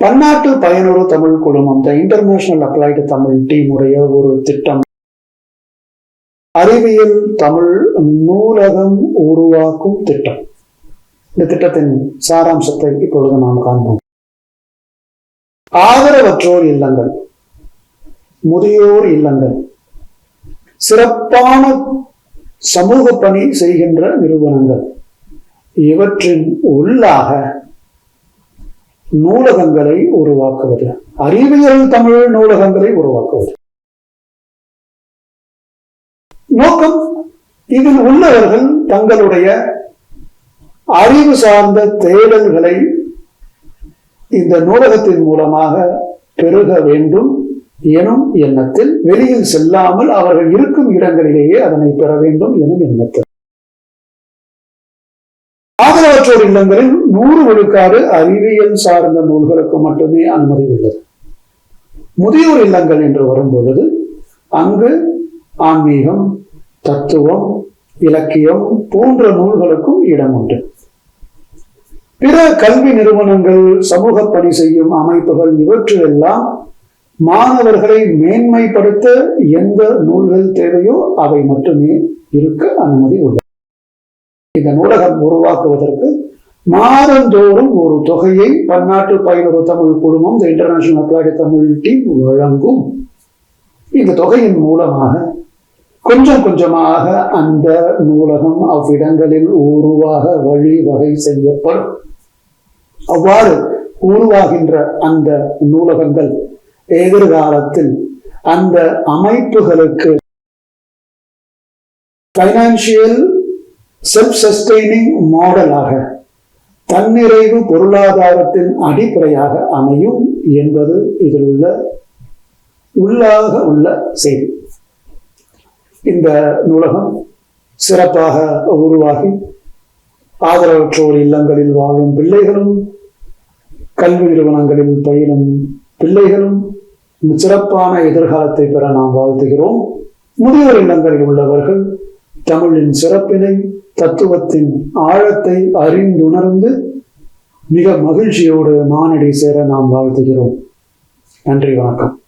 பன்னாட்டு பயனுறு தமிழ் குழுமம் the international applied Tamil team உடைய ஒரு திட்டம். அறிவியல் தமிழ் நூலகம் உருவாக்கும் திட்டம். இந்த திட்டத்தின் சாராம்சத்தை இப்பொழுது நாம் காண்போம். ஆதரவற்றோர் இல்லங்கள் முதியோர் இல்லங்கள் சிறப்பான சமூக பணி செய்கின்ற நிறுவனங்கள் இவற்றின் உள்ளாக நூலகங்களை உருவாக்குவது. அறிவியல் தமிழ் நூலகங்களை உருவாக்குவது. நோக்கம் இதில் உள்ளவர்கள் தங்களுடைய அறிவு சார்ந்த தேடல்களை இந்த நூலகத்தின் மூலமாக பெருக வேண்டும் எனும் எண்ணத்தில் வெளியில் செல்லாமல் அவர்கள் இருக்கும் இடங்களிலேயே அதனை பெற வேண்டும் எனும் எண்ணத்தில். ஆதரவற்றோர் இல்லங்களில் நூறு விழுக்காடு அறிவியல் சார்ந்த நூல்களுக்கு மட்டுமே அனுமதி உள்ளது. முதியோர் இல்லங்கள் என்று வரும் பொழுது அங்கு ஆன்மீகம் தத்துவம் இலக்கியம் போன்ற நூல்களுக்கும் இடம் உண்டு. பிற கல்வி நிறுவனங்கள் சமூக பணி செய்யும் அமைப்புகள் இவற்றிலெல்லாம் மாணவர்களை மேன்மைப்படுத்த எந்த நூல்கள் தேவையோ அவை மட்டுமே இருக்க அனுமதி உள்ளது. இந்த நூலகம் உருவாக்குவதற்கு மாதந்தோறும் ஒரு தொகையை பன்னாட்டு பயனுறு தமிழ் குழுமம் the international applied Tamil team வழங்கும். இந்த தொகையின் மூலமாக கொஞ்சம் கொஞ்சமாக அந்த நூலகம் அவ்விடங்களில் உருவாக வழிவகை செய்யப்படும். அவ்வாறு உருவாகின்ற அந்த நூலகங்கள் எதிர்காலத்தில் அந்த அமைப்புகளுக்கு பைனான்சியல் செல்ஃப் சஸ்டெய்னிங் மாடலாக தன்னிறைவு பொருளாதாரத்தின் அடிப்படையாக அமையும் என்பது இதில் உள்ள உள்ளாக உள்ள செய்தி. இந்த நூலகம் சிறப்பாக உருவாகி ஆதரவற்றோர் இல்லங்களில் வாழும் பிள்ளைகளும் கல்வி நிறுவனங்களில் பயிலும் பிள்ளைகளும் சிறப்பான எதிர்காலத்தை பெற நாம் வாழ்த்துகிறோம். முதியோர் இல்லங்களில் உள்ளவர்கள் தமிழின் சிறப்பினை தத்துவத்தின் ஆழத்தை அறிந்துணர்ந்து மிக மகிழ்ச்சியோடு மானடி சேர நாம் வாழ்த்துகிறோம். நன்றி வணக்கம்.